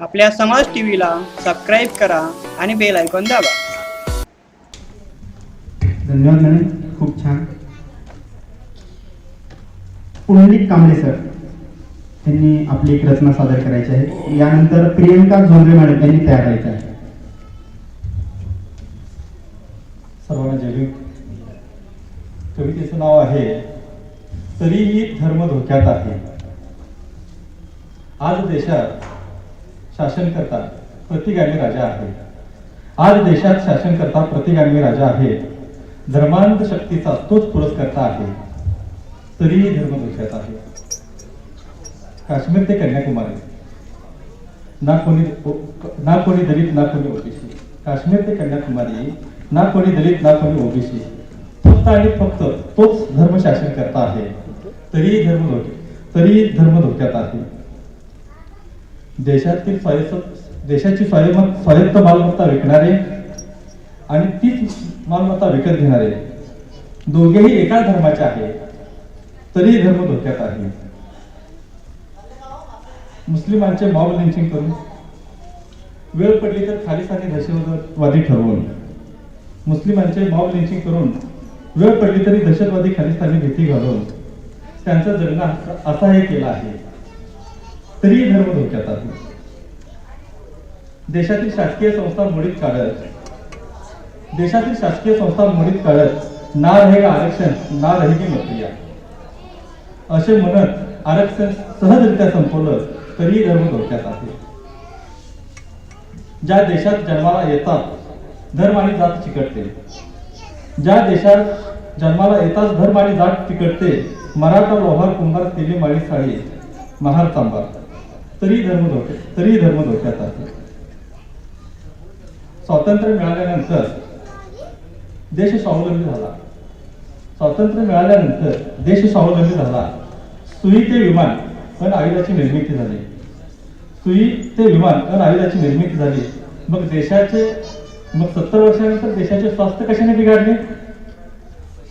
आपल्या समाज T व्हीला subscribe करा आणि बेल आयकॉन दाबा. धन्यवाद मॅडम खूप छान. पुंडलिक कांबळे सर त्यांनी आपली एक रचना सादर करायची आहे. यानंतर प्रियंका झोंबरे मॅडम यांनी तयार करायचं आहे. सर्वांना जय कवितेचं नाव आहे तरीही धर्म धोक्यात आहे. आज देशात शासनकर्ता प्रतिगामी राजा आहे आज देशात शासनकर्ता प्रतिगामी राजा आहे धर्मांत शक्तीचा तोच पुरस्कर्ता आहे. तरीही धर्म दुसऱ्यात आहे. काश्मीर ते कन्याकुमारी. ना कोणी ना कोणी दलित ना कोणी ओबीसी. काश्मीर ते कन्याकुमारी ना कोणी दलित ना कोणी ओबीसी. फक्त आणि फक्त तोच धर्म शासन करता आहे. तरीही धर्म धोके तरीही धर्म धोक्यात आहे. देशातील देशाची स्वायम स्वायत्त मालमत्ता विकणारे आणि तीच मालमत्ता विकत घेणारे. दोघेही एकाच धर्माचे आहे तरीही धर्म धोक्यात आहे. मुस्लिमांचे मॉब लिंचिंग करून वेळ पडली तर खालिस्तानी दहशतवादी ठरवून. मुस्लिमांचे मॉब लिंचिंग करून वेळ पडली तरी दहशतवादी खालिस्तानी भीती घालून त्यांचं जगणं हे केला आहे. तरीही धर्म धोक्यात आहे देशातील शासकीय संस्था मोडीत काढत. देशातील शासकीय संस्था मोडीत काढत. ना रहेगा आरक्षण ना रहेगी नोकरिया असे म्हणत आरक्षण सहजरित्या संपवलं तरी धर्म धोक्यात आहे. ज्या देशात जन्माला येतात धर्म आणि जात चिकटते. ज्या देशात जन्माला येताच धर्म आणि जात चिकटते मराठा लोहार कुंभार तेली माळी साळी महार तांबा तरी धर्म धोक्यात तरी धर्म धोक्यात आहे स्वातंत्र्य मिळाल्यानंतर देश स्वावलंबी झाला. स्वातंत्र्य मिळाल्यानंतर देश स्वावलंबी झाला. सुई ते विमान पण आयुधाची निर्मिती झाली. सुई ते विमान पण आयुधाची निर्मिती झाली. मग देशाचे मग सत्तर वर्षानंतर देशाचे स्वास्थ्य कशाने बिघडले?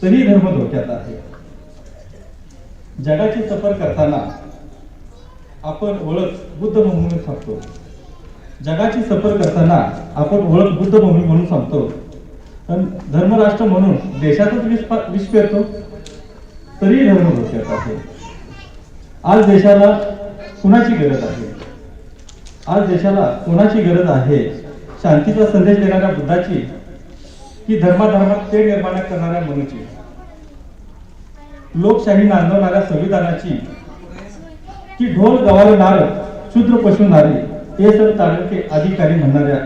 तरी धर्म धोक्यात आहे. जगाची सफर करताना आपण ओळख बुद्ध म्हणून सांगतो. जगाची सफर करताना आपण ओळख बुद्ध भूमी म्हणून सांगतो. पण धर्मराष्ट्र म्हणून देशातच विष पा- पेरतो? तरी धर्म धोक्यात आहे. आज देशाला कुणाची गरज आहे? आज देशाला कोणाची गरज आहे? शांतीचा संदेश देणाऱ्या बुद्धाची की धर्माधर्मात ते निर्माण करणाऱ्या मनुची? लोकशाही नांदवणाऱ्या संविधानाची की ढोल गवार शूद्र पशुनारी हे सर तारखे अधिकारी म्हणणाऱ्या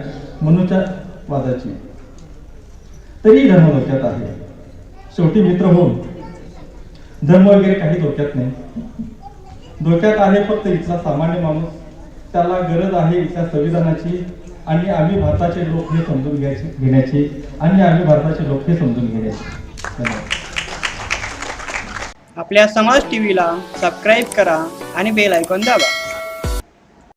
मनुच्या वादाची. तरी धर्म धोक्यात आहे. शेवटी मित्र होऊन धर्म वगैरे काही धोक्यात नाही. धोक्यात आहे फक्त इथला सामान्य माणूस. त्याला गरज आहे इथल्या संविधानाची आणि आम्ही भारताचे लोक हे समजून घ्यायचे घेण्याची. आणि आम्ही भारताचे लोक हे समजून घेण्याचे. आपल्या समाज टीव्हीला सबस्क्राईब करा. आणि बेल आयकॉन दाबा.